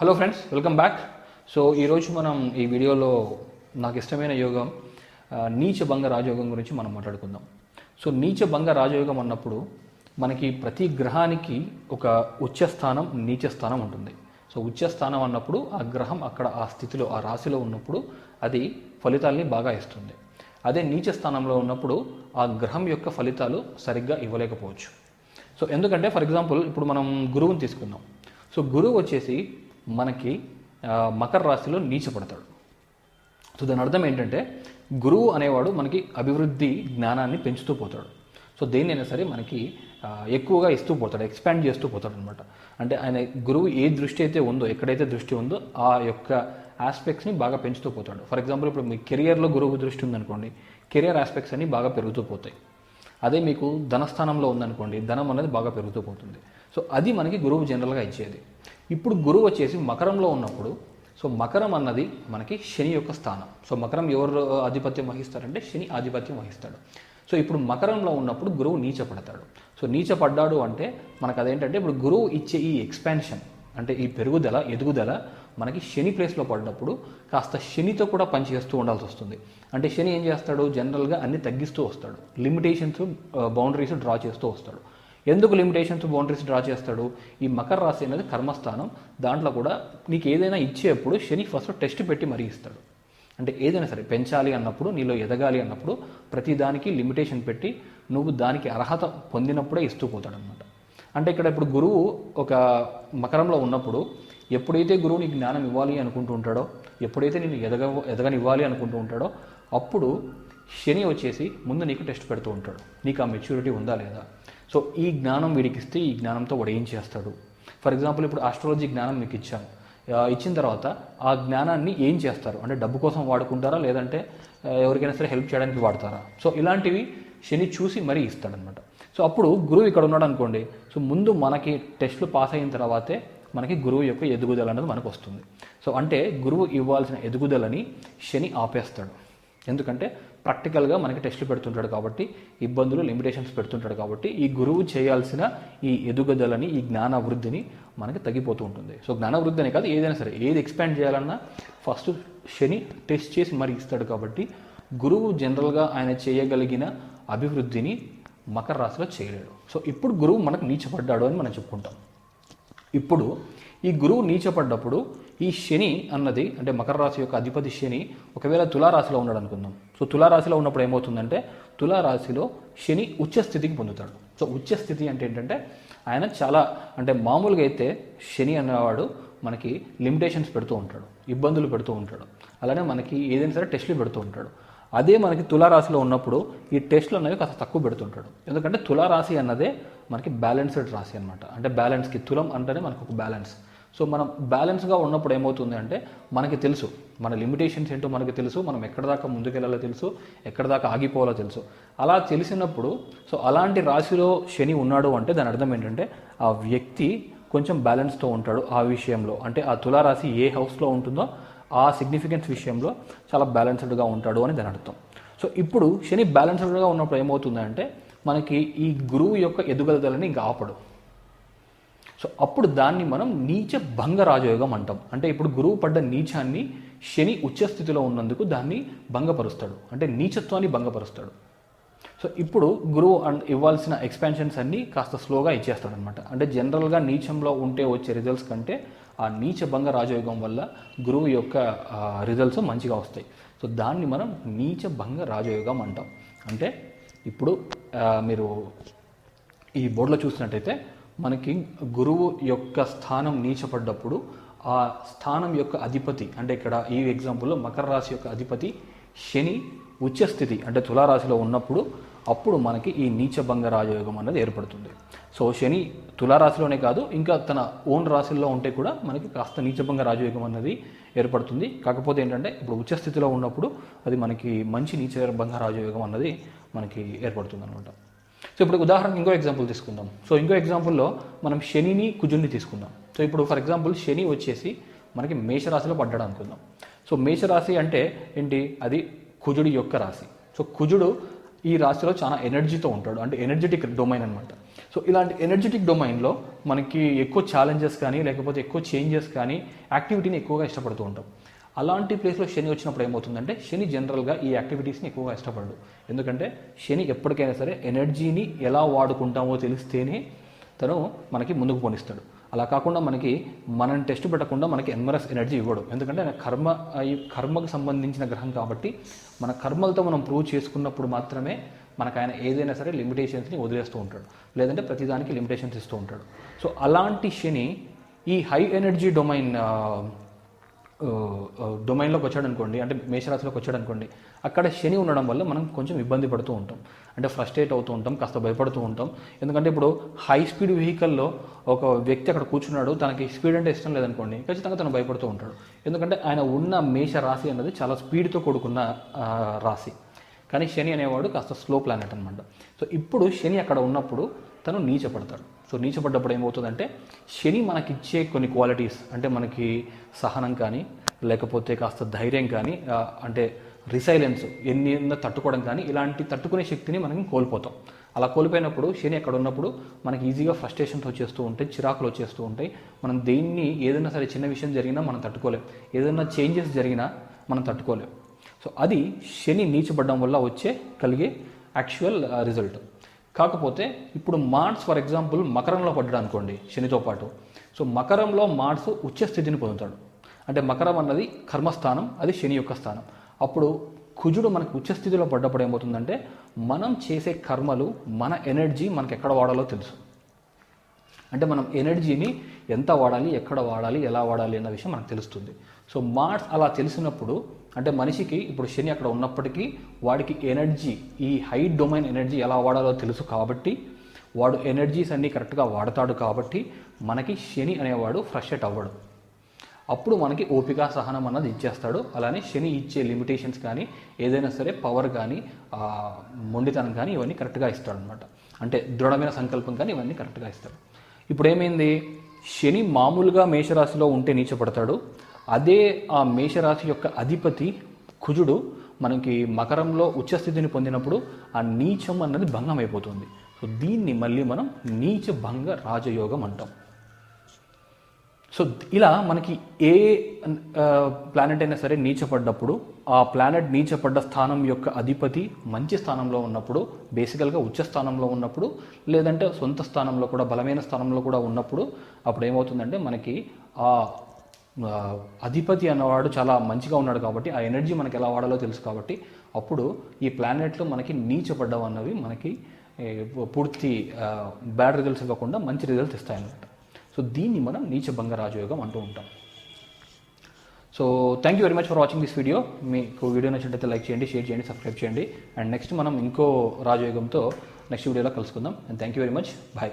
Hello friends welcome back so ఈరోజు మనం ఈ వీడియోలో నాకు ఇష్టమైన యోగం నీచ భంగ రాజయోగం గురించి మనం మాట్లాడుకుందాం. సో నీచ భంగ రాజయోగం అన్నప్పుడు మనకి ప్రతి గ్రహానికి ఒక ఉచ్చస్థానం నీచ స్థానం ఉంటుంది. సో ఉచ్చస్థానం అన్నప్పుడు ఆ గ్రహం అక్కడ ఆ స్థితిలో ఆ రాశిలో ఉన్నప్పుడు అది ఫలితాల్ని బాగా ఇస్తుంది. అదే నీచ స్థానంలో ఉన్నప్పుడు ఆ గ్రహం యొక్క ఫలితాలు సరిగ్గా ఇవ్వలేకపోవచ్చు. సో ఎందుకంటే ఫర్ ఎగ్జాంపుల్ ఇప్పుడు మనం గురువుని తీసుకుందాం. సో గురువు వచ్చేసి మనకి మకర రాశిలో నీచపడతాడు. సో దాని అర్థం ఏంటంటే గురువు అనేవాడు మనకి అభివృద్ధి జ్ఞానాన్ని పెంచుతూ పోతాడు. సో దేన్నైనా సరే మనకి ఎక్కువగా ఇస్తూ పోతాడు ఎక్స్పాండ్ చేస్తూ పోతాడు అనమాట అంటే ఆయన గురువు ఏ దృష్టి అయితే ఉందో ఎక్కడైతే దృష్టి ఉందో ఆ యొక్క ఆస్పెక్ట్స్ని బాగా పెంచుతూ పోతాడు. ఫర్ ఎగ్జాంపుల్ ఇప్పుడు మీ కెరియర్లో గురువు దృష్టి ఉందనుకోండి కెరియర్ ఆస్పెక్ట్స్ అన్ని బాగా పెరుగుతూ పోతాయి. అదే మీకు ధనస్థానంలో ఉందనుకోండి ధనం అనేది బాగా పెరుగుతూ పోతుంది. సో అది మనకి గురువు జనరల్గా ఇచ్చేది. ఇప్పుడు గురువు వచ్చేసి మకరంలో ఉన్నప్పుడు సో మకరం అన్నది మనకి శని యొక్క స్థానం. సో మకరం ఎవరు ఆధిపత్యం వహిస్తారంటే శని ఆధిపత్యం వహిస్తాడు. సో ఇప్పుడు మకరంలో ఉన్నప్పుడు గురువు నీచపడతాడు. సో నీచపడ్డాడు అంటే మనకు అదేంటంటే ఇప్పుడు గురువు ఇచ్చే ఈ ఎక్స్పాన్షన్ అంటే ఈ పెరుగుదల ఎదుగుదల మనకి శని ప్లేస్లో పడ్డప్పుడు కాస్త శనితో కూడా పనిచేస్తూ ఉండాల్సి వస్తుంది. అంటే శని ఏం చేస్తాడు? జనరల్గా అన్ని తగ్గిస్తూ వస్తాడు. లిమిటేషన్స్ బౌండరీస్ డ్రా చేస్తూ వస్తాడు. ఎందుకు లిమిటేషన్స్ బౌండరీస్ డ్రా చేస్తాడు? ఈ మకర రాశి అనేది కర్మస్థానం. దాంట్లో కూడా నీకు ఏదైనా ఇచ్చేప్పుడు శని ఫస్ట్ టెస్ట్ పెట్టి మరీ ఇస్తాడు. అంటే ఏదైనా సరే పెంచాలి అన్నప్పుడు నీలో ఎదగాలి అన్నప్పుడు ప్రతిదానికి లిమిటేషన్ పెట్టి నువ్వు దానికి అర్హత పొందినప్పుడే ఇస్తూ పోతాడనమాట అంటే ఇక్కడ ఇప్పుడు గురువు ఒక మకరంలో ఉన్నప్పుడు ఎప్పుడైతే గురువు నీకు జ్ఞానం ఇవ్వాలి అనుకుంటూ ఉంటాడో ఎప్పుడైతే నేను ఎదగ ఎదగనివ్వాలి అనుకుంటూ ఉంటాడో అప్పుడు శని వచ్చేసి ముందు నీకు టెస్ట్ పెడుతూ ఉంటాడు. నీకు ఆ మెచ్యూరిటీ ఉందా లేదా? సో ఈ జ్ఞానం వీడికి ఇస్తే ఈ జ్ఞానంతో వాడు ఏం చేస్తాడు? ఫర్ ఎగ్జాంపుల్ ఇప్పుడు ఆస్ట్రాలజీ జ్ఞానం మీకు ఇచ్చాను. ఇచ్చిన తర్వాత ఆ జ్ఞానాన్ని ఏం చేస్తారు? అంటే డబ్బు కోసం వాడుకుంటారా? లేదంటే ఎవరికైనా సరే హెల్ప్ చేయడానికి వాడతారా? సో ఇలాంటివి శని చూసి మరీ ఇస్తాడనమాట సో అప్పుడు గురువు ఇక్కడ ఉన్నాడు అనుకోండి. సో ముందు మనకి టెస్ట్లు పాస్ అయిన తర్వాతే మనకి గురువు యొక్క ఎదుగుదల అనేది మనకు వస్తుంది. సో అంటే గురువు ఇవ్వాల్సిన ఎదుగుదలని శని ఆపేస్తాడు. ఎందుకంటే ప్రాక్టికల్గా మనకి టెస్టులు పెడుతుంటాడు కాబట్టి ఇబ్బందులు లిమిటేషన్స్ పెడుతుంటాడు కాబట్టి ఈ గురువు చేయాల్సిన ఈ ఎదుగుదలని ఈ జ్ఞానాభివృద్ధిని మనకి తగ్గిపోతూ ఉంటుంది. సో జ్ఞానాభివృద్ధి అనే కాదు ఏదైనా సరే ఏది ఎక్స్పాండ్ చేయాలన్నా ఫస్ట్ శని టెస్ట్ చేసి మరి ఇస్తాడు కాబట్టి గురువు జనరల్గా ఆయన చేయగలిగిన అభివృద్ధిని మకర రాశిలో చేయలేడు. సో ఇప్పుడు గురువు మనకు నీచపడ్డాడు అని మనం చెప్పుకుంటాం. ఇప్పుడు ఈ గురువు నీచపడ్డప్పుడు ఈ శని అన్నది అంటే మకర రాశి యొక్క అధిపతి శని ఒకవేళ తులారాశిలో ఉన్నాడు అనుకుందాం సో తులారాశిలో ఉన్నప్పుడు ఏమవుతుందంటే తులారాశిలో శని ఉచ్చ స్థితికి పొందుతాడు. సో ఉచ్చ స్థితి అంటే ఏంటంటే ఆయన చాలా అంటే మామూలుగా అయితే శని అనేవాడు మనకి లిమిటేషన్స్ పెడుతూ ఉంటాడు ఇబ్బందులు పెడుతూ ఉంటాడు. అలానే మనకి ఏదైనా సరే టెస్ట్లు పెడుతూ ఉంటాడు. అదే మనకి తులారాశిలో ఉన్నప్పుడు ఈ టెస్ట్లు అనేవి కాస్త తక్కువ పెడుతుంటాడు ఎందుకంటే తులారాశి అన్నదే మనకి బ్యాలెన్స్డ్ రాశి అనమాట అంటే బ్యాలెన్స్కి తులం అంటేనే మనకు ఒక బ్యాలెన్స్ సో మనం బ్యాలెన్స్గా ఉన్నప్పుడు ఏమవుతుంది అంటే మనకి తెలుసు మన లిమిటేషన్స్ ఏంటో మనకి తెలుసు మనం ఎక్కడ దాకా ముందుకెళ్ళాలో తెలుసు ఎక్కడ దాకా ఆగిపోవాలో తెలుసు. అలా తెలిసినప్పుడు సో అలాంటి రాశిలో శని ఉన్నాడు అంటే దాని అర్థం ఏంటంటే ఆ వ్యక్తి కొంచెం బ్యాలెన్స్తో ఉంటాడు ఆ విషయంలో. అంటే ఆ తులారాశి ఏ హౌస్లో ఉంటుందో ఆ సిగ్నిఫికెన్స్ విషయంలో చాలా బ్యాలెన్స్డ్గా ఉంటాడు అని దాని అర్థం. సో ఇప్పుడు శని బ్యాలెన్స్డ్గా ఉన్నప్పుడు ఏమవుతుందంటే మనకి ఈ గురువు యొక్క ఎదుగుదలని ఇంకా ఆపడు. సో అప్పుడు దాన్ని మనం నీచ భంగ రాజయోగం అంటాం. అంటే ఇప్పుడు గురువు పడ్డ నీచాన్ని శని ఉచ్చస్థితిలో ఉన్నందుకు దాన్ని భంగపరుస్తాడు. అంటే నీచత్వాన్ని భంగపరుస్తాడు. సో ఇప్పుడు గురువు అండ్ ఇవ్వాల్సిన ఎక్స్పాన్షన్స్ అన్నీ కాస్త స్లోగా ఇచ్చేస్తాడనమాట అంటే జనరల్గా నీచంలో ఉంటే వచ్చే రిజల్ట్స్ కంటే ఆ నీచ భంగ రాజయోగం వల్ల గురువు యొక్క రిజల్ట్స్ మంచిగా వస్తాయి. సో దాన్ని మనం నీచ భంగ రాజయోగం అంటాం. అంటే ఇప్పుడు మీరు ఈ బోర్డులో చూసినట్టయితే మనకి గురువు యొక్క స్థానం నీచపడ్డప్పుడు ఆ స్థానం యొక్క అధిపతి అంటే ఇక్కడ ఈ ఎగ్జాంపుల్లో మకర రాశి యొక్క అధిపతి శని ఉచ్చస్థితి అంటే తులారాశిలో ఉన్నప్పుడు అప్పుడు మనకి ఈ నీచభంగ రాజయోగం అన్నది ఏర్పడుతుంది. సో శని తులారాశిలోనే కాదు ఇంకా తన ఓన్ రాశిల్లో ఉంటే కూడా మనకి కాస్త నీచభంగ రాజయోగం అన్నది ఏర్పడుతుంది. కాకపోతే ఏంటంటే ఇప్పుడు ఉచ్చస్థితిలో ఉన్నప్పుడు అది మనకి మంచి నీచభంగ రాజయోగం అన్నది మనకి ఏర్పడుతుంది అనమాట సో ఇప్పుడు ఉదాహరణ ఇంకో ఎగ్జాంపుల్ తీసుకుందాం. సో ఇంకో ఎగ్జాంపుల్లో మనం శనిని కుజుని తీసుకుందాం. సో ఇప్పుడు ఫర్ ఎగ్జాంపుల్ శని వచ్చేసి మనకి మేషరాశిలో పడ్డాడు అనుకుందాం. సో మేషరాశి అంటే ఏంటి? అది కుజుడి యొక్క రాశి. సో కుజుడు ఈ రాశిలో చాలా ఎనర్జీతో ఉంటాడు. అంటే ఎనర్జెటిక్ డొమైన్ అనమాట సో ఇలాంటి ఎనర్జెటిక్ డొమైన్లో మనకి ఎక్కువ ఛాలెంజెస్ కానీ లేకపోతే ఎక్కువ చేంజెస్ కానీ యాక్టివిటీని ఎక్కువగా ఇష్టపడుతూ ఉంటాం. అలాంటి ప్లేస్లో శని వచ్చినప్పుడు ఏమవుతుందంటే శని జనరల్గా ఈ యాక్టివిటీస్ని ఎక్కువగా ఇష్టపడడు. ఎందుకంటే శని ఎప్పటికైనా సరే ఎనర్జీని ఎలా వాడుకుంటామో తెలిస్తేనే తను మనకి ముందుకు పోనిస్తాడు. అలా కాకుండా మనకి మనం టెస్ట్ పెట్టకుండా మనకి ఎన్మరస్ ఎనర్జీ ఇవ్వడు. ఎందుకంటే ఆయన కర్మ ఈ కర్మకు సంబంధించిన గ్రహం కాబట్టి మన కర్మలతో మనం ప్రూవ్ చేసుకున్నప్పుడు మాత్రమే మనకు ఆయన ఏదైనా సరే లిమిటేషన్స్ని వదిలేస్తూ ఉంటాడు. లేదంటే ప్రతిదానికి లిమిటేషన్స్ ఇస్తూ ఉంటాడు. సో అలాంటి శని ఈ హై ఎనర్జీ డొమైన్ డొమైన్లోకి వచ్చాడు అనుకోండి అంటే మేషరాశిలోకి వచ్చాడు అనుకోండి అక్కడ శని ఉండడం వల్ల మనం కొంచెం ఇబ్బంది పడుతూ ఉంటాం. అంటే ఫ్రస్ట్రేట్ అవుతూ ఉంటాం కాస్త భయపడుతూ ఉంటాం. ఎందుకంటే ఇప్పుడు హై స్పీడ్ వెహికల్లో ఒక వ్యక్తి అక్కడ కూర్చున్నాడు తనకి స్పీడ్ అంటే ఇష్టం లేదనుకోండి ఖచ్చితంగా తను భయపడుతూ ఉంటాడు. ఎందుకంటే ఆయన ఉన్న మేష రాశి అన్నది చాలా స్పీడ్తో కూడుకున్న రాశి. కానీ శని అనేవాడు కాస్త స్లో ప్లానెట్ అనమాట సో ఇప్పుడు శని అక్కడ ఉన్నప్పుడు తను నీచపడతాడు. సో నీచపడ్డప్పుడు ఏమవుతుందంటే శని మనకిచ్చే కొన్ని క్వాలిటీస్ అంటే మనకి సహనం కానీ లేకపోతే కాస్త ధైర్యం కానీ అంటే రిసైలెన్స్ ఎన్ని తట్టుకోవడం కానీ ఇలాంటి తట్టుకునే శక్తిని మనం కోల్పోతాం. అలా కోల్పోయినప్పుడు శని అక్కడ ఉన్నప్పుడు మనకి ఈజీగా ఫ్రస్ట్రేషన్స్ వచ్చేస్తూ ఉంటాయి చిరాకులు వచ్చేస్తూ ఉంటాయి. మనం దేన్ని ఏదైనా సరే చిన్న విషయం జరిగినా మనం తట్టుకోలేం. ఏదైనా చేంజెస్ జరిగినా మనం తట్టుకోలేం. సో అది శని నీచబడడం వల్ల వచ్చే కలిగే యాక్చువల్ రిజల్ట్ కాకపోతే ఇప్పుడు మార్స్ ఫర్ ఎగ్జాంపుల్ మకరంలో పడ్డాడు అనుకోండి శనితో పాటు. సో మకరంలో మార్స్ ఉచ్చ స్థితిని పొందుతాడు. అంటే మకరం అన్నది కర్మస్థానం అది శని యొక్క స్థానం. అప్పుడు కుజుడు మనకు ఉచ్చ స్థితిలో పడ్డప్పుడు ఏమవుతుందంటే మనం చేసే కర్మలు మన ఎనర్జీ మనకు ఎక్కడ వాడాలో తెలుసు. అంటే మనం ఎనర్జీని ఎంత వాడాలి ఎక్కడ వాడాలి ఎలా వాడాలి అన్న విషయం మనకు తెలుస్తుంది. సో మార్స్ అలా తెలిసినప్పుడు అంటే మనిషికి ఇప్పుడు శని అక్కడ ఉన్నప్పటికీ వాడికి ఎనర్జీ ఈ హై డొమైన్ ఎనర్జీ ఎలా వాడాలో తెలుసు కాబట్టి వాడు ఎనర్జీస్ అన్నీ కరెక్ట్గా వాడతాడు కాబట్టి మనకి శని అనేవాడు ఫ్రస్ట్రేట్ అవ్వడు. అప్పుడు మనకి ఓపిక సహనం అన్నది ఇచ్చేస్తాడు. అలానే శని ఇచ్చే లిమిటేషన్స్ కానీ ఏదైనా సరే పవర్ కానీ మొండితనం కానీ ఇవన్నీ కరెక్ట్గా ఇస్తాడు అనమాట అంటే దృఢమైన సంకల్పం కానీ ఇవన్నీ కరెక్ట్గా ఇస్తాడు. ఇప్పుడు ఏమైంది? శని మామూలుగా మేషరాశిలో ఉంటే నీచపడతాడు. అదే ఆ మేషరాశి యొక్క అధిపతి కుజుడు మనకి మకరంలో ఉచ్చస్థితిని పొందినప్పుడు ఆ నీచం అన్నది భంగం అయిపోతుంది సో దీన్ని మళ్ళీ మనం నీచ భంగ రాజయోగం అంటాం. సో ఇలా మనకి ఏ ప్లానెట్ అయినా సరే నీచపడ్డప్పుడు ఆ ప్లానెట్ నీచపడ్డ స్థానం యొక్క అధిపతి మంచి స్థానంలో ఉన్నప్పుడు బేసికల్గా ఉచ్చ స్థానంలో ఉన్నప్పుడు లేదంటే సొంత స్థానంలో కూడా బలమైన స్థానంలో కూడా ఉన్నప్పుడు అప్పుడు ఏమవుతుందంటే మనకి ఆ ఆ, అధిపతి అన్నవాడు చాలా మంచిగా ఉన్నాడు కాబట్టి ఆ ఎనర్జీ మనకి ఎలా వాడాలో తెలుసు కాబట్టి అప్పుడు ఈ ప్లానెట్లు మనకి నీచపడ్డం అన్నవి మనకి పూర్తి బ్యాడ్ రిజల్ట్స్ ఇవ్వకుండా మంచి రిజల్ట్స్ ఇస్తాయన్నమాట. సో దీన్ని మనం నీచభంగ రాజయోగం అంటూ ఉంటాం. So thank you very much for watching this video మీకు వీడియో నచ్చినట్లయితే లైక్ చేయండి షేర్ చేయండి సబ్స్క్రైబ్ చేయండి. అండ్ నెక్స్ట్ మనం ఇంకో రాజయోగంతో నెక్స్ట్ వీడియోలో కలుసుకుందాం. And thank you very much bye